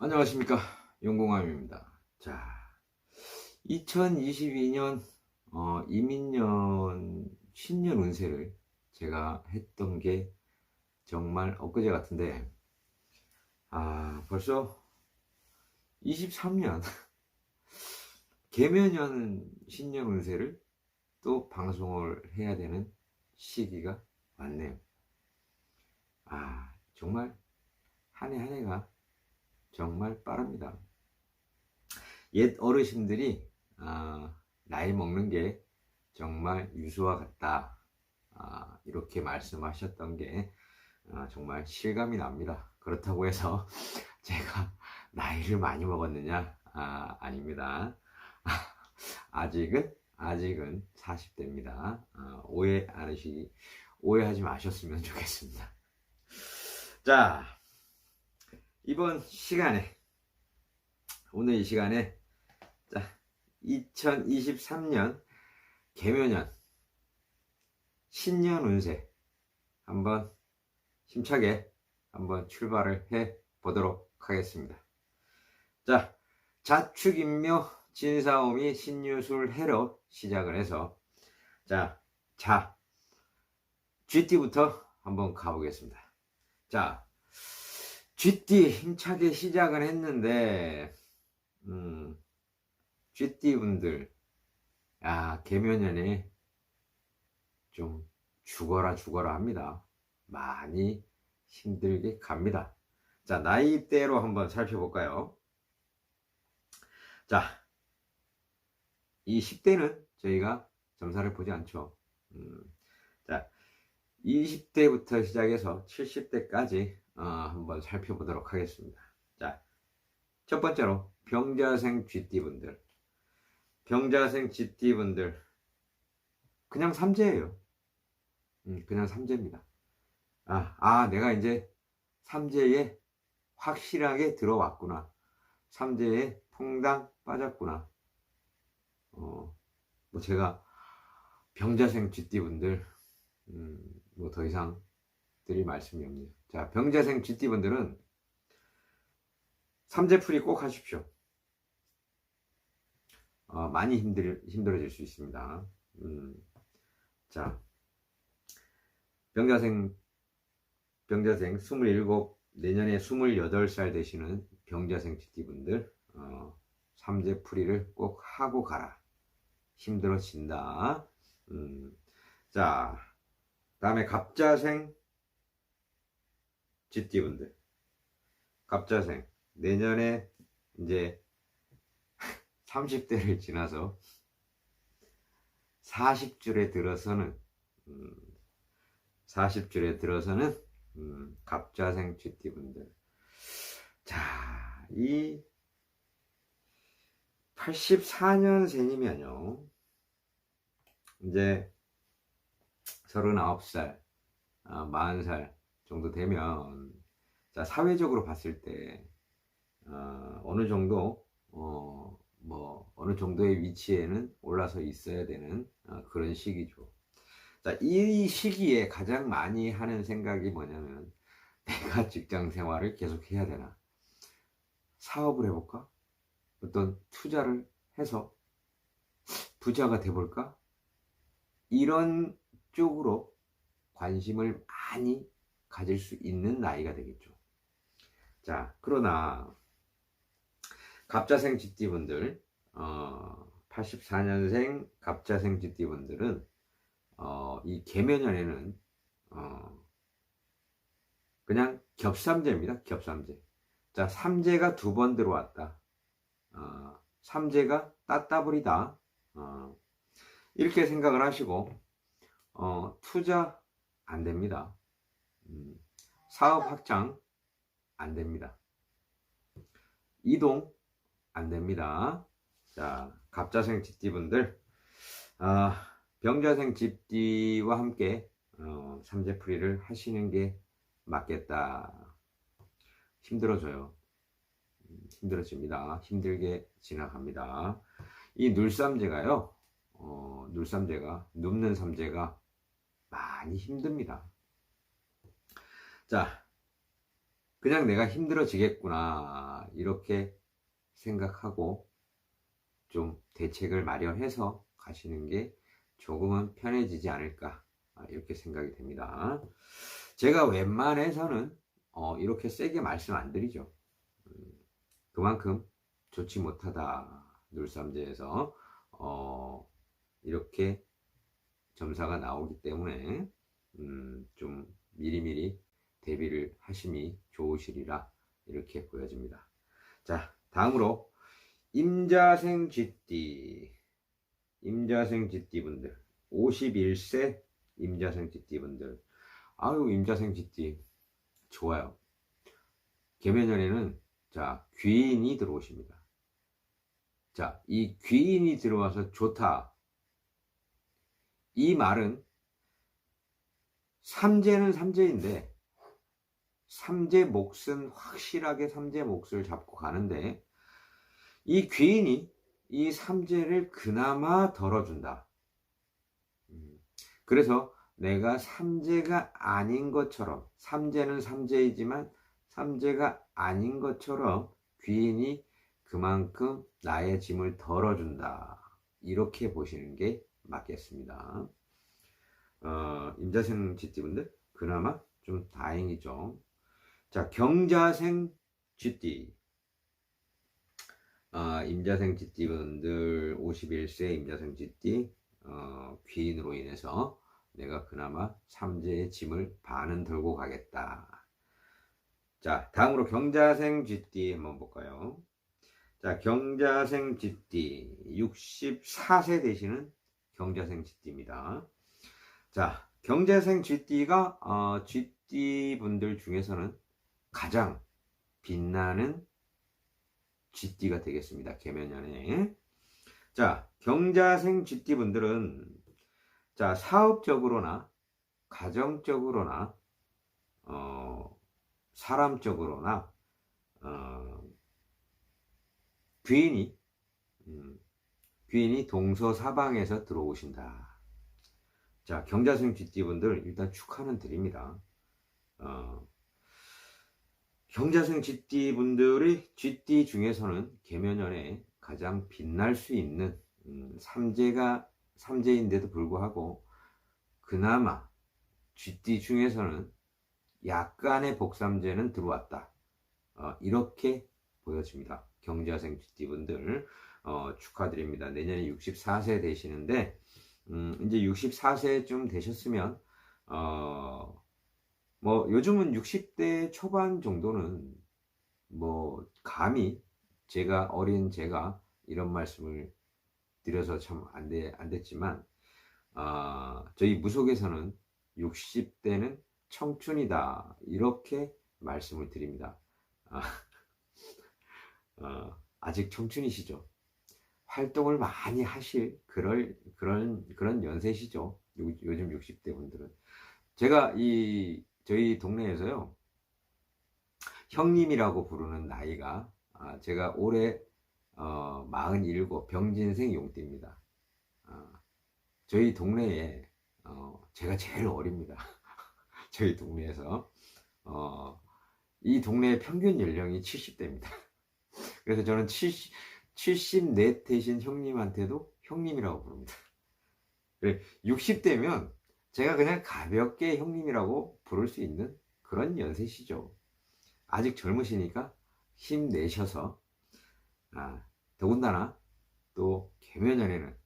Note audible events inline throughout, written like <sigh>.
안녕하십니까 용공함입니다. 자, 2022년 어, 이민년 신년 운세를 제가 했던 게 정말 엊그제 같은데 아 벌써 23년 개면년 신년 운세를 또 방송을 해야 되는 시기가 왔네요. 아 정말 한 해 한 해가 정말 빠릅니다. 옛 어르신들이 아, 나이 먹는 게 정말 유수와 같다. 아, 이렇게 말씀하셨던 게 아, 정말 실감이 납니다. 그렇다고 해서 <laughs> 제가 나이를 많이 먹었느냐? 아, 아닙니다. <laughs> 아직은 아직은 40대입니다. 아, 오해 안 하시기 오해하지 마셨으면 좋겠습니다. 자, 이번 시간에 오늘 이 시간에 자 2023년 개묘년 신년 운세 한번 힘차게 한번 출발을 해 보도록 하겠습니다. 자 자축인묘 진사오미 신유술 해로 시작을 해서 자 자 GT부터 한번 가보겠습니다. 자 GT 힘차게 시작을 했는데, 음, GT 분들, 야, 개면연에 좀 죽어라 죽어라 합니다. 많이 힘들게 갑니다. 자, 나이대로 한번 살펴볼까요? 자, 이 10대는 저희가 점사를 보지 않죠. 음, 자, 20대부터 시작해서 70대까지 어, 한번 살펴보도록 하겠습니다. 자, 첫 번째로 병자생 GT분들. 병자생 GT분들. 그냥 삼재예요. 음, 그냥 삼재입니다. 아, 아, 내가 이제 삼재에 확실하게 들어왔구나. 삼재에 퐁당 빠졌구나. 어, 뭐 제가 병자생 GT분들, 음, 뭐 더 이상 드릴 말씀이 없네요. 자, 병자생 GT분들은 삼재풀이 꼭 하십시오. 어, 많이 힘들, 힘들어질 수 있습니다. 음, 자, 병자생, 병자생 27, 내년에 28살 되시는 병자생 GT분들, 어, 삼재풀이를 꼭 하고 가라. 힘들어진다. 음, 자, 다음에 갑자생 GT분들 갑자생 내년에 이제 <laughs> 30대를 지나서 40줄에 들어서는 음, 40줄에 들어서는 음, 갑자생 GT분들 자, 이 84년생이면요 이제 39살, 아, 40살 정도 되면 자 사회적으로 봤을 때 어, 어느 정도 어, 뭐 어느 정도의 위치에는 올라서 있어야 되는 어, 그런 시기죠. 자, 이 시기에 가장 많이 하는 생각이 뭐냐면 <laughs> 내가 직장 생활을 계속 해야 되나? 사업을 해볼까? 어떤 투자를 해서 부자가 돼볼까? 이런 쪽으로 관심을 많이 가질 수 있는 나이가 되겠죠. 자, 그러나 갑자생 GT분들, 어, 84년생 갑자생 GT분들은 어, 이 개면연에는 어, 그냥 겹삼재입니다. 겹삼재. 자, 삼재가 두 번 들어왔다. 어, 삼재가 따따블이다. 어, 이렇게 생각을 하시고 어, 투자 안 됩니다. 음, 사업 확장 안 됩니다. 이동 안 됩니다. 자, 갑자생 집디분들, 아, 병자생 집디와 함께 어, 삼재풀이를 하시는 게 맞겠다. 힘들어져요. 음, 힘들어집니다. 힘들게 지나갑니다. 이 눌삼제가요, 어, 눌삼제가, 눕는 삼제가 많이 힘듭니다. 자, 그냥 내가 힘들어지겠구나, 이렇게 생각하고 좀 대책을 마련해서 가시는 게 조금은 편해지지 않을까, 아, 이렇게 생각이 됩니다. 제가 웬만해서는 어, 이렇게 세게 말씀 안 드리죠. 음, 그만큼 좋지 못하다. 눌삼제에서 어, 이렇게 점사가 나오기 때문에 음, 좀 미리미리 대비를 하심이 좋으시리라 이렇게 보여집니다. 자, 다음으로 임자생 GT 임자생 GT 분들 51세 임자생 GT 분들 아유 임자생 GT 좋아요. 개면연에는 자 귀인이 들어오십니다. 자, 이 귀인이 들어와서 좋다. 이 말은 삼재는 삼재인데 삼재 몫은 확실하게 삼재 몫을 잡고 가는데 이 귀인이 이 삼재를 그나마 덜어준다. 음, 그래서 내가 삼재가 아닌 것처럼 삼재는 삼재이지만 삼재가 아닌 것처럼 귀인이 그만큼 나의 짐을 덜어준다. 이렇게 보시는 게 맞겠습니다. 어, 임자생 쥐띠분들 그나마 좀 다행이죠. 자 경자생 쥐띠 어, 임자생 쥐띠분들 51세 임자생 쥐띠 어, 귀인으로 인해서 내가 그나마 삼재의 짐을 반은 들고 가겠다. 자 다음으로 경자생 쥐띠 한번 볼까요? 자, 경자생 쥐띠 64세 되시는 경자생 쥐띠입니다. 자, 경자생 쥐띠가 어, 쥐띠 분들 중에서는 가장 빛나는 쥐띠가 되겠습니다. 개면연에. 자, 경자생 쥐띠 분들은 자, 사업적으로나 가정적으로나 어, 사람적으로나 어, 귀인이 음, 귀인이 동서사방에서 들어오신다. 자 경자생 쥐띠분들 일단 축하는 드립니다. 어, 경자생 쥐띠 분들의 쥐띠 중에서는 개면연에 가장 빛날 수 있는 음, 삼재가 삼재인데도 불구하고 그나마 쥐띠 중에서는 약간의 복삼재는 들어왔다. 어, 이렇게 보여집니다. 경자생 쥐띠분들 어, 축하드립니다. 내년에 64세 되시는데 음, 이제 64세쯤 되셨으면 어, 뭐 요즘은 60대 초반 정도는 뭐 감히 제가 어린 제가 이런 말씀을 드려서 참안안 됐지만 어, 저희 무속에서는 60대는 청춘이다 이렇게 말씀을 드립니다. 아, <laughs> 어, 아직 청춘이시죠. 활동을 많이 하실 그럴 그런 그런 연세시죠. 요, 요즘 60대 분들은 제가 이 저희 동네에서요 형님이라고 부르는 나이가 아, 제가 올해 어, 47 병진생 용띠입니다. 아, 저희 동네에 어, 제가 제일 어립니다. <laughs> 저희 동네에서 어, 이 동네의 평균 연령이 70대입니다. <laughs> 그래서 저는 70, 74 되신 형님한테도 형님이라고 부릅니다. 60대면 제가 그냥 가볍게 형님이라고 부를 수 있는 그런 연세시죠. 아직 젊으시니까 힘내셔서, 아, 더군다나 또 개면연에는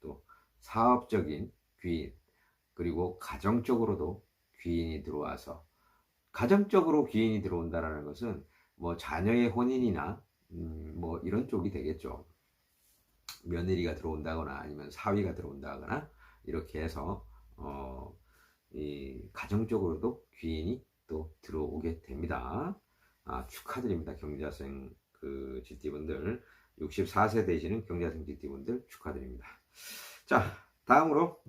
또 사업적인 귀인, 그리고 가정적으로도 귀인이 들어와서, 가정적으로 귀인이 들어온다는 것은 뭐 자녀의 혼인이나 음, 뭐 이런 쪽이 되겠죠. 며느리가 들어온다거나 아니면 사위가 들어온다거나 이렇게 해서 어, 이 가정 적으로도 귀인이 또 들어오게 됩니다. 아, 축하드립니다. 경자생 그 GT분들 64세 되시는 경자생 GT분들 축하드립니다. 자 다음으로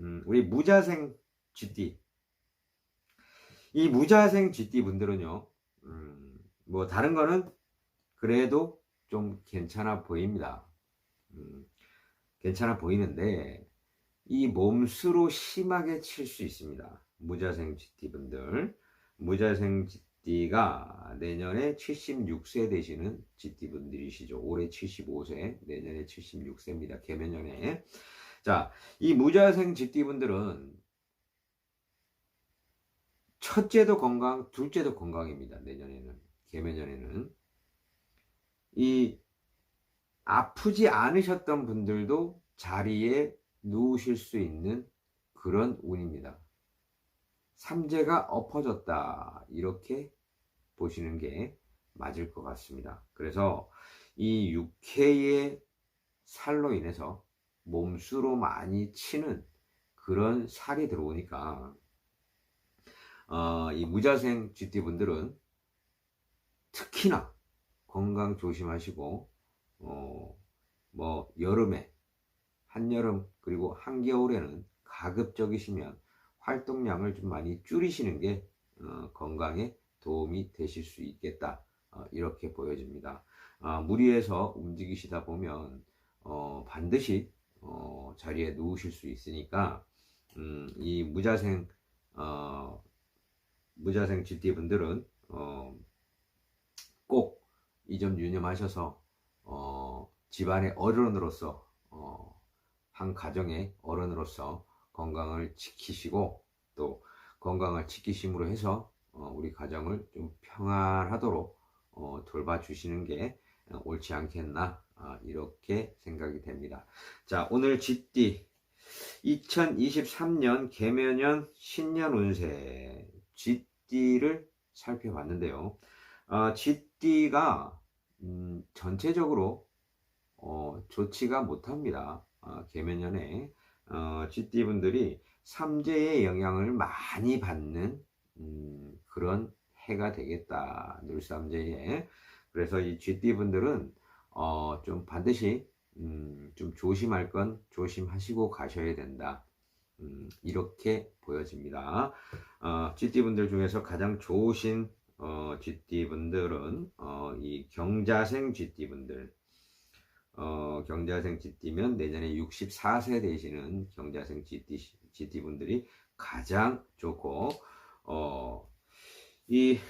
음, 우리 무자생 GT 이 무자생 GT 분들은요, 음, 뭐 다른 거는 그래도 좀 괜찮아 보입니다. 음, 괜찮아 보이는데 이 몸수로 심하게 칠 수 있습니다. 무자생 GT 분들, 무자생 GT가 내년에 76세 되시는 GT 분들이시죠. 올해 75세, 내년에 76세입니다. 개면연에. 자, 이 무자생 GT 분들은 첫째도 건강, 둘째도 건강입니다. 내년에는 개면연에는 이 아프지 않으셨던 분들도 자리에 누우실 수 있는 그런 운입니다. 삼재가 엎어졌다 이렇게 보시는 게 맞을 것 같습니다. 그래서 이 육회의 살로 인해서 몸수로 많이 치는 그런 살이 들어오니까 어, 이 무자생 GT 분들은 특히나 건강 조심하시고 어, 뭐 여름에 한여름 그리고 한겨울에는 가급적이시면 활동량을 좀 많이 줄이시는 게 어, 건강에 도움이 되실 수 있겠다 어, 이렇게 보여집니다. 아, 무리해서 움직이시다 보면 어, 반드시 어, 자리에 누우실 수 있으니까 음, 이 무자생 어, 무자생 GT 분들은 어, 꼭이 점 유념하셔서 어, 집안의 어른으로서 어, 한 가정의 어른으로서 건강을 지키시고 또 건강을 지키심으로 해서 어, 우리 가정을 좀 평안하도록 어, 돌봐주시는 게 어, 옳지 않겠나 아, 이렇게 생각이 됩니다. 자 오늘 GT 2023년 개면연 신년 운세 GT를 살펴봤는데요. 어, GT가 음, 전체적으로 어, 좋지가 못합니다. 어, 개면연에 어, GT 분들이 삼재의 영향을 많이 받는 음, 그런 해가 되겠다. 늘삼재에 그래서 이 GT 분들은 어, 좀 반드시 음, 좀 조심할 건 조심하시고 가셔야 된다. 음, 이렇게 보여집니다. 어, GT 분들 중에서 가장 좋으신 어, GT 분들은 어, 이 경자생 GT 분들 어, 경자생 GT면 내년에 64세 되시는 경자생 GT, GT 분들이 가장 좋고 어, 이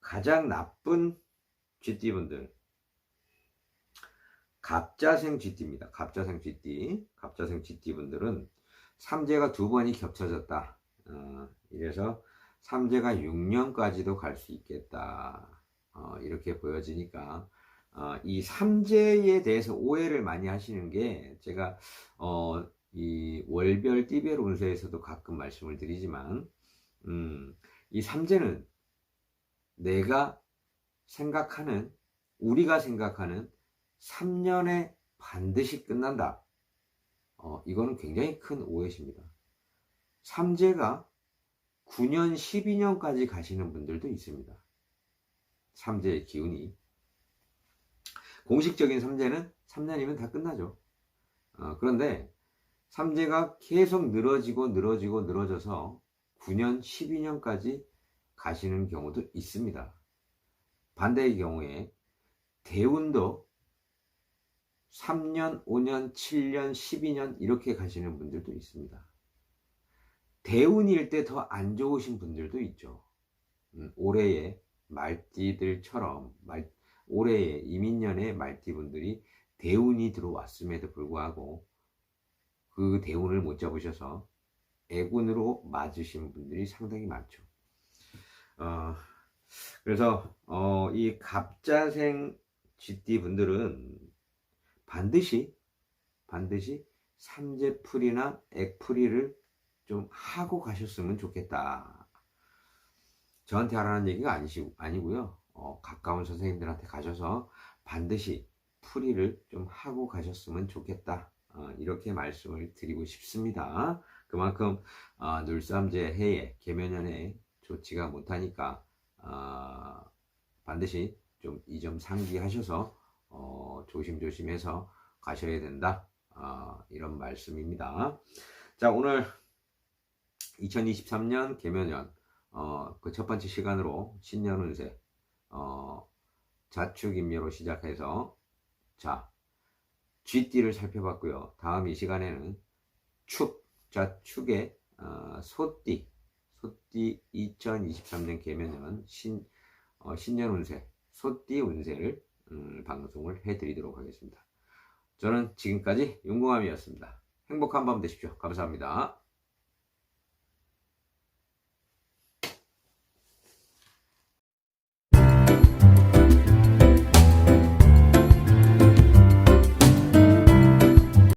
가장 나쁜 GT 분들 갑자생 GT입니다. 갑자생 GT, 갑자생 GT 분들은 삼재가 두 번이 겹쳐졌다. 어, 이래서 삼재가 6년까지도 갈 수 있겠다. 어, 이렇게 보여지니까 어, 이 삼재에 대해서 오해를 많이 하시는 게 제가 어, 이 월별 띠별 운세에서도 가끔 말씀을 드리지만 음, 이 삼재는 내가 생각하는 우리가 생각하는 3년에 반드시 끝난다. 어, 이거는 굉장히 큰 오해십니다. 삼재가 9년, 12년까지 가시는 분들도 있습니다. 삼재의 기운이. 공식적인 삼재는 3년이면 다 끝나죠. 어, 그런데 삼재가 계속 늘어지고 늘어지고 늘어져서 9년, 12년까지 가시는 경우도 있습니다. 반대의 경우에 대운도 3년, 5년, 7년, 12년 이렇게 가시는 분들도 있습니다. 대운일 때 더 안 좋으신 분들도 있죠. 음, 올해의 말띠들처럼 말, 올해의 이민년의 말띠분들이 대운이 들어왔음에도 불구하고 그 대운을 못 잡으셔서 애군으로 맞으신 분들이 상당히 많죠. 어, 그래서 어, 이 갑자생 GT 분들은 반드시 반드시 삼재풀이나 액풀이를 좀 하고 가셨으면 좋겠다. 저한테 하라는 얘기가 아니시, 아니고요. 어, 가까운 선생님들한테 가셔서 반드시 풀이를 좀 하고 가셨으면 좋겠다. 어, 이렇게 말씀을 드리고 싶습니다. 그만큼 어, 늘삼재 해에 개면연에 좋지가 못하니까 어, 반드시 좀 이 점 상기하셔서 어, 조심조심해서 가셔야 된다. 어, 이런 말씀입니다. 자 오늘 2023년 개면연 어, 그 첫 번째 시간으로 신년 운세, 어, 자축 임묘로 시작해서 자, 쥐띠를 살펴봤고요. 다음 이 시간에는 축, 자축의 어, 소띠, 소띠 2023년 개면은 신, 어, 신년 운세, 소띠 운세를 음, 방송을 해드리도록 하겠습니다. 저는 지금까지 윤공함이었습니다. 행복한 밤 되십시오. 감사합니다.